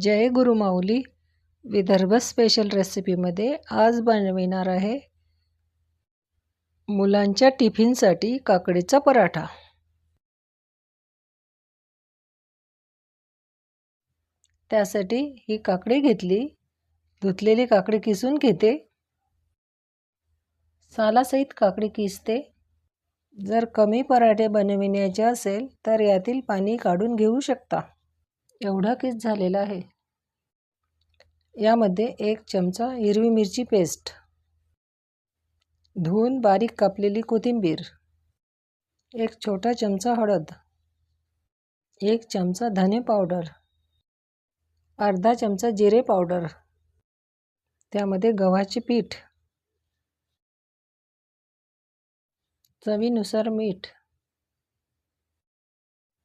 जय Gurumauli Vidarbha special रेसिपीमध्ये आज बनविणार आहे मुलांच्या टिफिनसाठी काकडीचा पराठा. त्यासाठी ही काकडी घेतली. धुतलेली काकडी किसून घेते. सालासहित काकडी किसते. जर कमी पराठे बनविण्याचे असेल तर यातील पाणी काढून घेऊ शकता. एवढा किस झालेला आहे? यामध्ये एक चमचा हिरवी मिरची पेस्ट धुवून बारीक कापलेली कोथिंबीर. एक छोटा चमचा हळद. एक चमचा धने पावडर अर्धा चमचा जिरे पावडर त्यामध्ये गव्हाचे पीठ. चवीनुसार मीठ.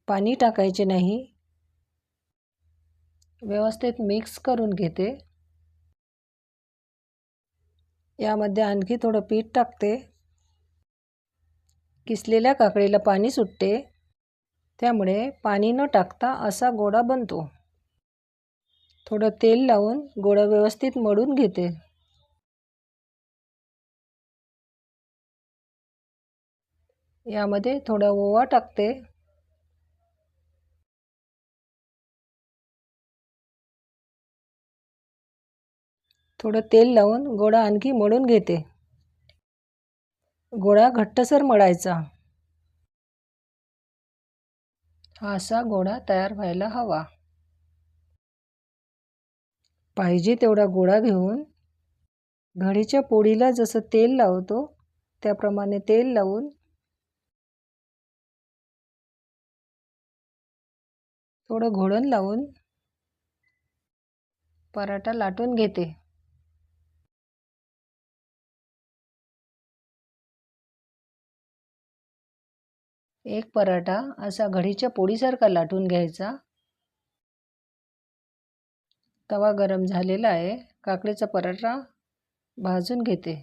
पाणी टाकायचे नाही. व्यवस्थित मिक्स करून घेते. यामध्ये आणखी थोडं पीठ टाकते. किसलेल्या काकडीला पाणी सुटते. त्यामुळे पाणी न टाकता असा गोडा बनतो. थोडं तेल लावून गोडा व्यवस्थित मळून घेते. यामध्ये थोडा ओवा टाकते. थोडं तेल लावून गोळा आणखी मळून घेते. गोळा घट्टसर मळायचा. हा असा गोळा तयार व्हायला हवा. पाहिजे तेवढा गोळा घेऊन घडीच्या पोळीला जसं तेल लावतो त्याप्रमाणे तेल लावून थोडं घोळण लावून पराठा लाटून घेते. एक पराठा असा घडीच्या पोळीसारखा लाटून घ्यायचा. तवा गरम झालेला आहे. काकडीचा पराठा भाजून घेते.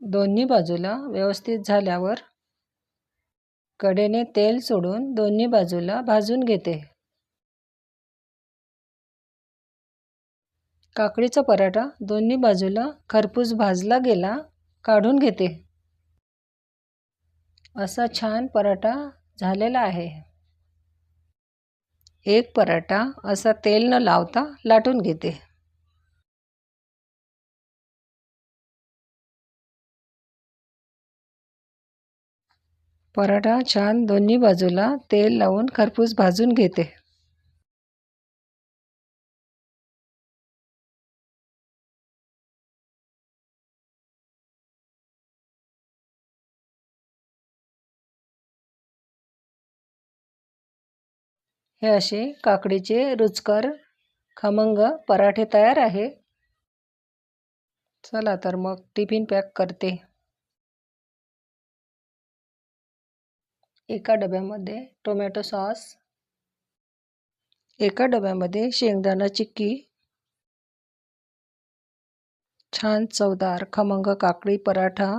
दोन्ही बाजूला व्यवस्थित झाल्यावर कडेने तेल सोडून दोन्ही बाजूला भाजून घेते. काकडीचा पराठा दोन्ही बाजूला खरपूस भाजला गेला काढून घेते. असा छान पराठा झालेला आहे. एक पराठा असा तेल न लावता लाटून घेते. पराठा छान दोन्ही बाजूला तेल लावून खरपूस भाजून घेते. हे असे काकडीचे रुचकर खमंग पराठे तयार आहे. चला तर मग टिफिन पॅक करते. एका डब्यामध्ये टोमॅटो सॉस. एका डब्यामध्ये शेंगदाणा चिक्की. छान चवदार खमंग काकडी पराठा.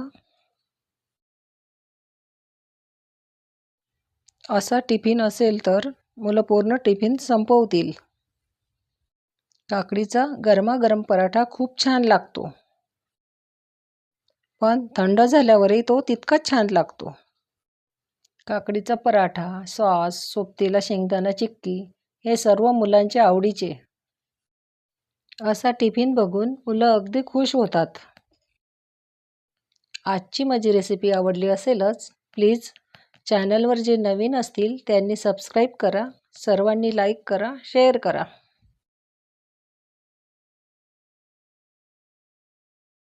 असा टिफिन असेल तर मुलं पूर्ण टिफिन संपवतील. काकडीचा गरमागरम पराठा खूप छान लागतो. पण थंड झाल्यावरही तो तितकाच छान लागतो. काकडीचा पराठा सॉस सोबतीला शेंगदाणा चिक्की हे सर्व मुलांच्या आवडीचे. असा टिफिन बघून मुलं अगदी खुश होतात. आजची माझी रेसिपी आवडली असेलच प्लीज चॅनलवर जे नवीन असतील त्यांनी सबस्क्राईब करा सर्वांनी लाईक करा शेअर करा.